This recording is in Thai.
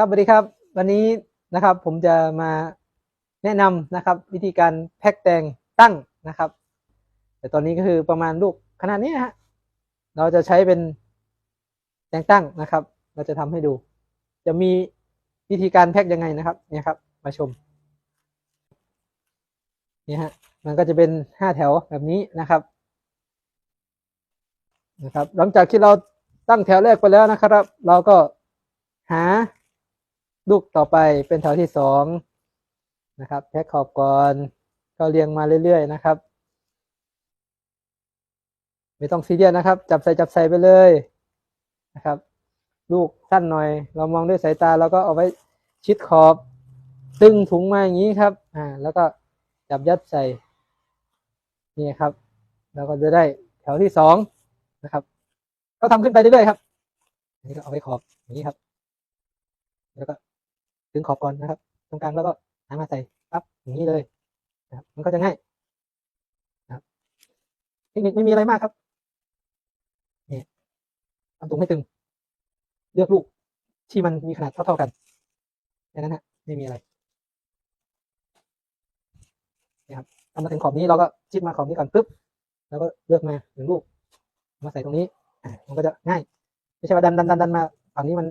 ครับสวัสดีครับ วันนี้นะครับผมจะมาแนะนำนะครับ วิธีการแพ็กแตงตั้งนะครับ แต่ตอนนี้ก็คือประมาณลูกขนาดนี้นะฮะเราจะใช้เป็นแตงตั้งนะครับ เราจะทำให้ดู จะมีวิธีการแพ็กยังไงนะครับเนี่ยครับ มาชมเนี่ยฮะมันก็จะเป็นห้าแถวแบบนี้นะครับนะครับ หลังจากที่เราตั้งแถวแรกไปแล้วนะครับ เราก็หา ลูกต่อไปเป็นแถวที่สองนะครับ แพ็คขอบก่อนก็เรียงมาเรื่อยๆนะครับ ไม่ต้องซีเรียสนะครับ จับใส่จับใส่ไปเลยนะครับ ลูกสั้นหน่อย เรามองด้วยสายตาเราก็เอาไว้ชิดขอบ ตึงถุงมาอย่างนี้ครับ อ่า แล้วก็จับยัดใส่นี่ครับ เราก็จะได้แถวที่สองนะครับ ก็ทำขึ้นไปเรื่อยๆครับอันนี้ก็เอาไว้ขอบอย่างนี้ครับ แล้วก็ งขอบก่อนนะครับ ตรงกลางแล้วก็หามาใส่ปั๊บอย่างนี้เลยนะครับมันก็จะง่ายนะครับเทคนิคไม่มีอะไรมากครับนี่ทำตรงให้ตึง เลือกลูกที่มันมีขนาดเท่าๆกันแค่นั้นฮะไม่มีอะไรนี่ครับทำมาถึงขอบนี้เราก็ชิดมาขอบนี้ก่อนปุ๊บแล้วก็เลือกมาหนึ่งลูก มาใส่ตรงนี้มันก็จะง่าย ไม่ใช่ว่าดันดันดันดันมาฝั่งนี้มัน